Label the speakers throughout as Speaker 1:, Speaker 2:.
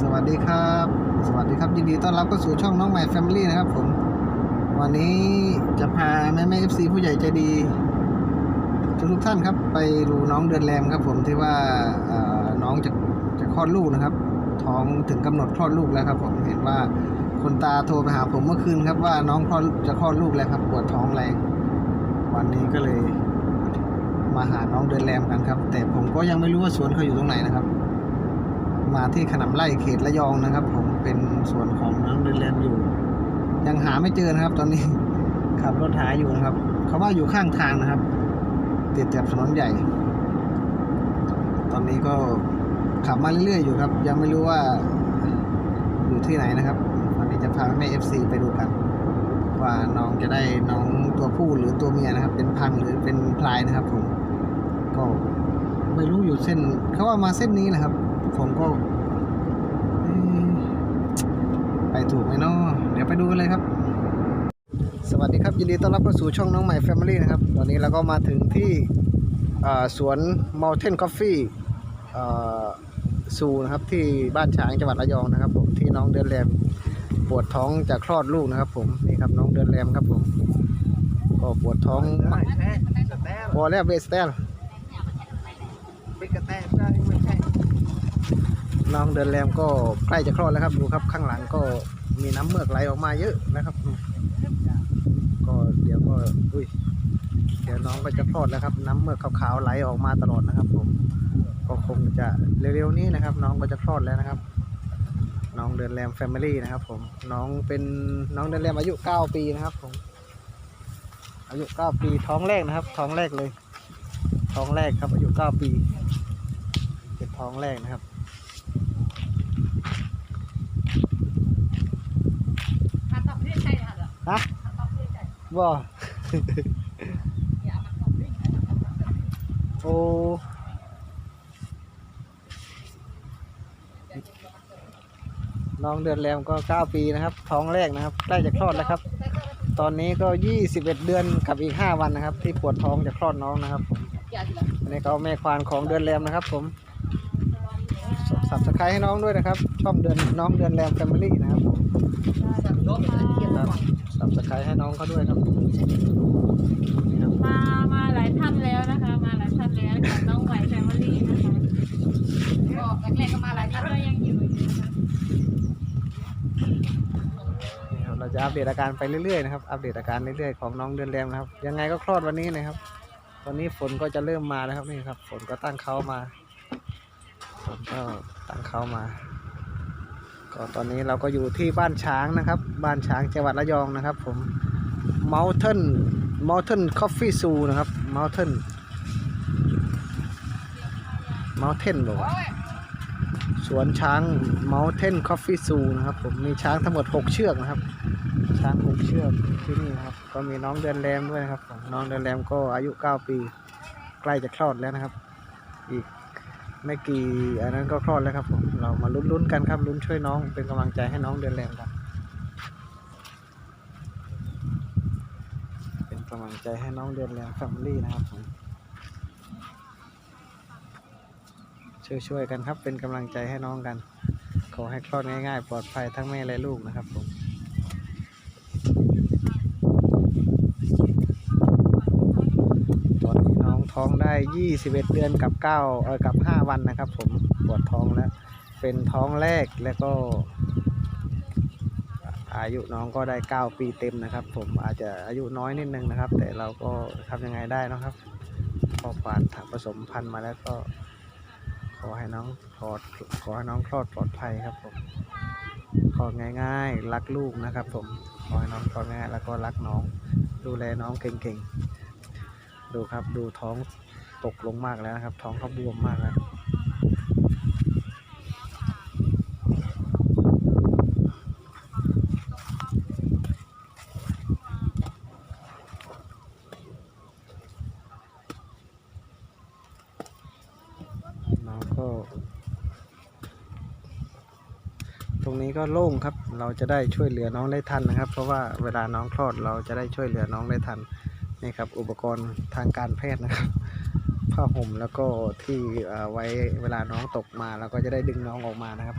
Speaker 1: สวัสดีครับ สวัสดีครับยินดีต้อนรับเข้าสู่ช่องน้องใหม่แฟมิลี่นะครับผม วันนี้จะพาแม่แม่เอฟซีผู้ใหญ่ใจดีทุกทุกท่านครับ ไปดูน้องเดือนแรมครับ ผมที่ว่าน้องจะจะคลอดลูกนะครับ ท้องถึงกำหนดคลอดลูกแล้วครับ ผมเห็นว่าคนตาโทรไปหาผมเมื่อคืนครับว่าน้องคลอดจะคลอดลูกแล้วครับ ปวดท้องแรง วันนี้ก็เลย มาหาน้องเดือนแรมกันครับ แต่ผมก็ยังไม่รู้ว่าสวนเขาอยู่ตรงไหนนะครับ มาที่ขนำไร่เขตระยองนะครับ ผมเป็นส่วนของน้องเดือนแรมอยู่ ยังหาไม่เจอนะครับ ตอนนี้ขับรถหาอยู่นะครับเขาว่าอยู่ข้างทางนะครับ ติดกับถนนใหญ่ ตอนนี้ก็ขับมาเรื่อยๆอยู่ครับ ยังไม่รู้ว่าอยู่ที่ไหนนะครับวันนี้จะพาแม่เอฟซีไปดูกัน ว่าน้องจะได้น้องตัวผู้หรือตัวเมียนะครับ เป็นพังหรือเป็นพลายนะครับผมก็ไม่รู้อยู่เส้นเขาว่ามาเส้นนี้นะครับ ผมก็เอ๊ะไปถูกไหมเนาะเดี๋ยวไปดูกันเลยครับ สวัสดีครับยินดีต้อนรับเข้าสู่ช่องน้องใหม่ Family นะครับ ตอนนี้เราก็มาถึงที่อ่าสวน Mountain Coffee อ่าซูนะครับที่บ้านฉางจังหวัดระยองนะครับ ผมที่น้องเดือนแรมปวดท้องจะคลอดลูกนะครับ ผมนี่ครับน้องเดือนแรมครับผมก็ปวดท้อง
Speaker 2: ได้แท้สแตล
Speaker 1: พอแล้วเบสแตน
Speaker 2: ปิกกระแตได้ไม่ใช่
Speaker 1: น้องเดินแรมก็ใกล้จะคลอดแล้วครับดูครับข้างหลังก็มีน้ำเมือกไหลออกมาเยอะนะครับ ก็เดี๋ยวก็อุ้ยเดี๋ยวน้องก็จะคลอดแล้วครับ น้ำเมือกขาวๆไหลออกมาตลอดนะครับผมก็คงจะเร็วๆนี้นะครับ น้องก็จะคลอดแล้วนะครับ น้องเดินแรมแฟมิลี่นะครับ ผมน้องเป็นน้องเดินแรมอายุเก้าปีนะครับผมอายุเก้าปีท้องแรกนะครับ ท้องแรกเลย ท้องแรกครับอายุเก้าปีเป็นท้องแรกนะครับ
Speaker 3: ถ้าตอบเรียกใช่ค่ะเหรอ
Speaker 1: ฮะ
Speaker 3: บ่
Speaker 1: โอ้น้องเดือนแรมก็เก้าปีนะครับ ท้องแรกนะครับ ใกล้จะคลอดแล้วครับ ตอนนี้ก็ยี่สิบเอ็ดเดือนกับอีกห้าวันนะครับ ที่ปวดท้องจะคลอดน้องนะครับผม
Speaker 3: อย่าทีละ
Speaker 1: อันนี้ก็แม่ควานของเดือนแรมนะครับ ผม สับสไครให้น้องด้วยนะครับ ช่องเดือนน้องเดือนแรมแฟมิลี่นะครับผม
Speaker 3: สับลบมาเขียน
Speaker 1: ครับ
Speaker 3: ก่อน
Speaker 1: สับสไครให้น้องเขาด้วยครับนี่ครับ
Speaker 4: มามาหลายท่านแล้วนะคะ มาหลายท่านแล้วจากน้องไหวแฟมิลี่นะคะ
Speaker 3: บอกแรกๆก็มาหลาย
Speaker 4: นี่
Speaker 3: ท่าน
Speaker 4: ก็ยังอยู่อยู่นะคะ
Speaker 1: นี่ครับเราจะอัปเดตอาการไปเรื่อยๆนะครับ อัปเดตอาการเรื่อยๆของน้องเดือนแรมนะครับ ยังไงก็คลอดวันนี้นะครับตอนนี้ฝนก็จะเริ่มมาแล้วครับนี่ครับ ฝนก็ตั้งเขามา ฝนก็ตั้งเขามา ก็ตอนนี้เราก็อยู่ที่บ้านช้างนะครับ บ้านช้างจังหวัดระยองนะครับ ผม Mountain Mountain Coffee Zoo นะครับ Mountain Mountain บอกว่าสวนช้าง Mountain Coffee Zoo นะครับ ผมมีช้างทั้งหมด 6 เชือกนะครับ ช้าง6เชือกที่นี่นะครับ ก็มีน้องเดือนแรมด้วยนะครับน้องเดือนแรมก็อายุ 9 ปี ใกล้จะคลอดแล้วนะครับ อีก ไม่กี่อันนั้นก็คลอดแล้วครับผมเรามาลุ้นๆกันครับลุ้นช่วยน้องเป็นกำลังใจให้น้องเดือนแรมกันเป็นกำลังใจให้น้องเดือนแรมแฟมิลี่นะครับผมช่วยๆกันครับเป็นกำลังใจให้น้องกัน ขอให้คลอดง่ายๆ ปลอดภัยทั้งแม่และลูกนะครับผม ตอนนี้น้อง ท้องได้ 21 เดือนกับ9เออกับ 5 วันนะครับ ผมปวดท้องแล้ว เป็นท้องแรกแล้วก็ อายุน้องก็ได้ 9 ปีเต็มนะครับ ผมอาจจะอายุน้อยนิดนึงนะครับ แต่เราก็ทำยังไงได้นะครับพอผ่านผสมพันธุ์มาแล้วก็ ขอให้น้องคลอดขอให้น้องคลอดปลอดภัยครับผมคลอดง่ายๆ รักลูกนะครับ ผมขอให้น้องคลอดง่ายแล้วก็รักน้อง ดูแลน้องเก่งๆ ดูครับดูท้องตกลงมากแล้วนะครับ ท้องเขาบวมมากแล้วน้องก็ ตรงนี้ก็โล่งครับ เราจะได้ช่วยเหลือน้องได้ทันนะครับ เพราะว่าเวลาน้องคลอดเราจะได้ช่วยเหลือน้องได้ทัน นี่ครับอุปกรณ์ทางการแพทย์นะครับผ้าห่มแล้วก็ที่ไว้เวลาน้องตกมาเราก็จะได้ดึงน้องออกมานะครับ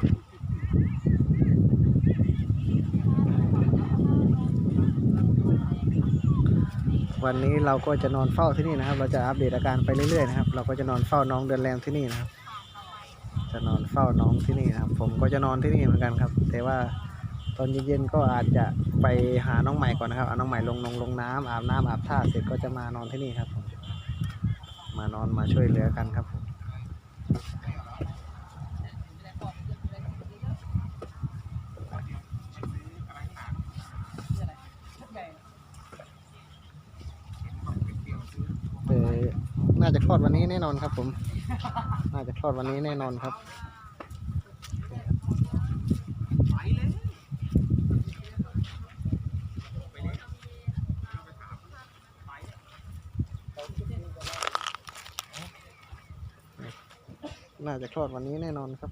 Speaker 1: วันนี้เราก็จะนอนเฝ้าที่นี่นะครับ เราจะอัปเดตอาการไปเรื่อยๆนะครับ เราก็จะนอนเฝ้าน้องเดือนแรมที่นี่นะครับ จะนอนเฝ้าน้องที่นี่นะครับ ผมก็จะนอนที่นี่เหมือนกันครับ แต่ว่า ตอนเย็นๆก็อาจจะไปหาน้องใหม่ก่อนนะครับเอาน้องใหม่ลงลงลงน้ำอาบน้ำอาบท่าเสร็จก็จะมานอนที่นี่ครับผมมานอนมาช่วยเหลือกันครับผมน่าจะคลอดวันนี้แน่นอนครับผม น่าจะคลอดวันนี้แน่นอนครับ น่าจะคลอดวันนี้แน่นอนครับ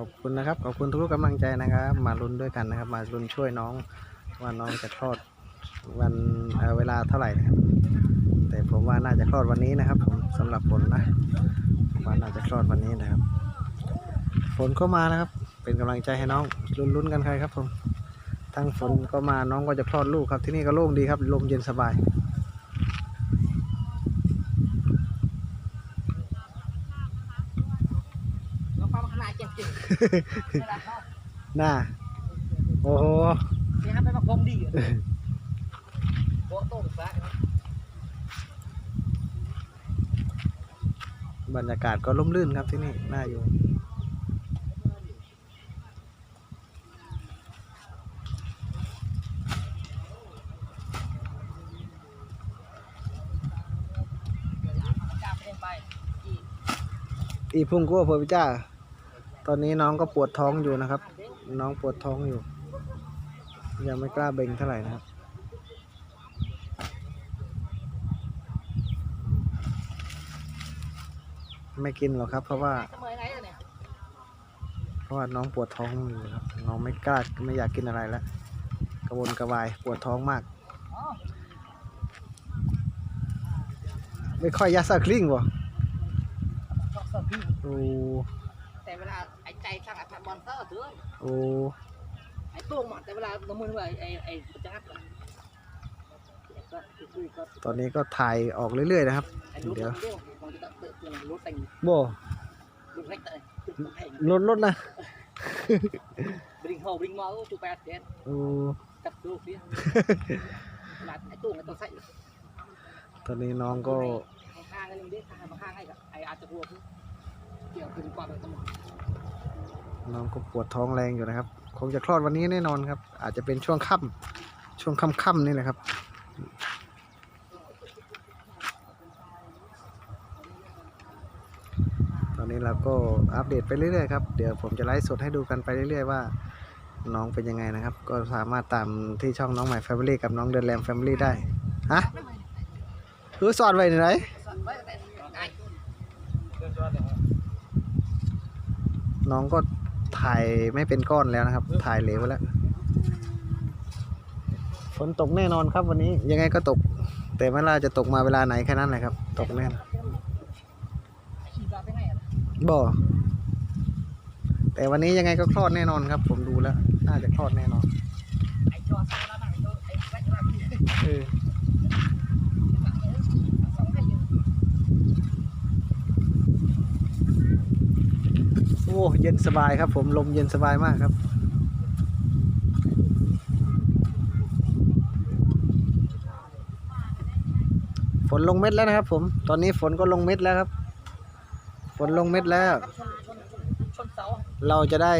Speaker 1: ขอบคุณนะครับ ขอบคุณทุกกำลังใจนะครับ มาลุ้นด้วยกันนะครับ มาลุ้นช่วยน้องว่าน้องจะคลอด วันเอ่อเวลาเท่าไหร่นะครับ แต่ผมว่าน่าจะคลอดวันนี้นะครับ ผมสำหรับผลนะผมว่าน่าจะคลอดวันนี้นะครับ ฝนก็มานะครับ เป็นกำลังใจให้น้องลุ้นๆกันใครครับผมทั้งฝนก็มาน้องก็จะคลอดลูกครับ ที่นี่ก็โล่งดีครับลมเย็นสบาย
Speaker 3: น้องป้ามาขนาดเจ็บจริงเวลาเข้า
Speaker 1: น่าโอ้โห
Speaker 3: เนี่ยครับไปมาพงดี อะโบโต้ซะ
Speaker 1: บรรยากาศก็ร่มรื่นครับที่นี่ น่าอยู่
Speaker 3: จับเองไปอี
Speaker 1: พุ่งกัวเพอพิจ้า ตอนนี้น้องก็ปวดท้องอยู่นะครับ น้องปวดท้องอยู่ ยังไม่กล้าเบ่งเท่าไหร่นะครับ ไม่กินหรอกครับ เพราะว่า
Speaker 3: เสมอไงเนี่ย
Speaker 1: เพราะว่าน้องปวดท้องอยู่ครับน้องไม่กล้าไม่อยากกินอะไรแล้วกระวนกระวายปวดท้องมาก
Speaker 3: อ๋อ
Speaker 1: ไม่ค่อยยัดสักคริ่งบ่
Speaker 3: ชอบเสิร์ฟพี่
Speaker 1: โอ้
Speaker 3: แต่เวลาไอ้ใจสั่งไอ้บอลเตอร์เถื่อน
Speaker 1: โอ้
Speaker 3: ไอ้ตู้หมดแต่เวลาละมือว่าไอ้ไอ้จะงัดเลยก็คุยก็
Speaker 1: ตอนนี้ก็ถ่ายออกเรื่อยๆนะครับ
Speaker 3: ไอ้รู้
Speaker 1: เดี๋
Speaker 3: เดี๋
Speaker 1: ย
Speaker 3: ยววมันจะเติมรู้แต่ง
Speaker 1: บ่
Speaker 3: รู้เล็กเลยให้
Speaker 1: ลดลดนะ
Speaker 3: บริงโฮบริงมอจูแปดเดน
Speaker 1: โอ้
Speaker 3: จับดูสิขนาดไอ้ตู้ไอ้ตัวใส่
Speaker 1: ตอนนี้น้องก็
Speaker 3: ข้างกันนี่ดิข้างมาข้างให้กับไอ้อาจจะกลัวคือเกี่ยวเป็นความเป็นสมอง
Speaker 1: น้องก็ปวดท้องแรงอยู่นะครับ คงจะคลอดวันนี้แน่นอนครับ อาจจะเป็นช่วงค่ำช่วงค่ำๆนี่แหละครับ อนนี้เราก็อัปเดตไปเรื่อยๆครับ เดี๋ยวผมจะไลฟ์สดให้ดูกันไปเรื่อยๆว่าน้องเป็นยังไงนะครับ ก็สามารถตามที่ช่องน้องใหม่แฟมิลี่กับน้องเดินแรมแฟมิลี่ได้ ฮะคือสอดไว้ไหน่
Speaker 3: อ้
Speaker 1: น้องก็ถ่ายไม่เป็นก้อนแล้วนะครับ ถ่ายเหลวแล้ว ฝนตกแน่นอนครับวันนี้ ยังไงก็ตก แต่ไม่ว่าจะตกมาเวลาไหนแค่นั้นแหละครับ ตกแน่นอน
Speaker 3: อะ
Speaker 1: บ่แต่วันนี้ยังไงก็คลอดแน่นอนครับ ผมดูแล้ว น่าจะคลอดแน่นอนเออโอ้เย็นสบายครับ ผมลมเย็นสบายมากครับฝนลงเม็ดแล้วนะครับ ผม ตอนนี้ฝนก็ลงเม็ดแล้วครับ ฝนลงเม็ดแล้ว
Speaker 3: ชนชนชนเสา
Speaker 1: เราจะได้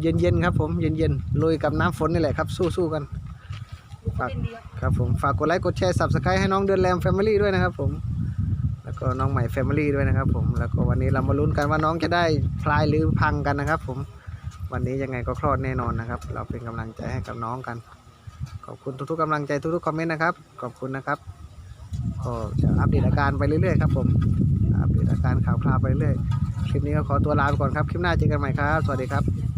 Speaker 1: เย็นเย็นๆครับ ผมเย็นเย็นๆลุยกับน้ำฝนนี่แหละครับ สู้ๆกัน
Speaker 3: ลูกเป็นเดียว
Speaker 1: ครับผมฝากกดไลค์กดแชร์ subscribe ให้น้องเดือนแรมแฟมิลี่ด้วยนะครับ ผม แล้วก็น้องใหม่แฟมิลี่ด้วยนะครับ ผมแล้วก็วันนี้เรามาลุ้นกันว่าน้องจะได้พลายหรือพังกันนะครับ ผมวันนี้ยังไงก็คลอดแน่นอนนะครับ เราเป็นกำลังใจให้กับน้องกัน ขอบคุณทุกๆกำลังใจทุกๆคอมเมนต์นะครับ ขอบคุณนะครับ ก็จะอัปเดตอาการไปเรื่อยๆครับผม อาการข่าวคลาวไปเรื่อยคลิปนี้ก็ขอตัวลาไปก่อนครับ คลิปหน้าเจอกันใหม่ครับ สวัสดีครับ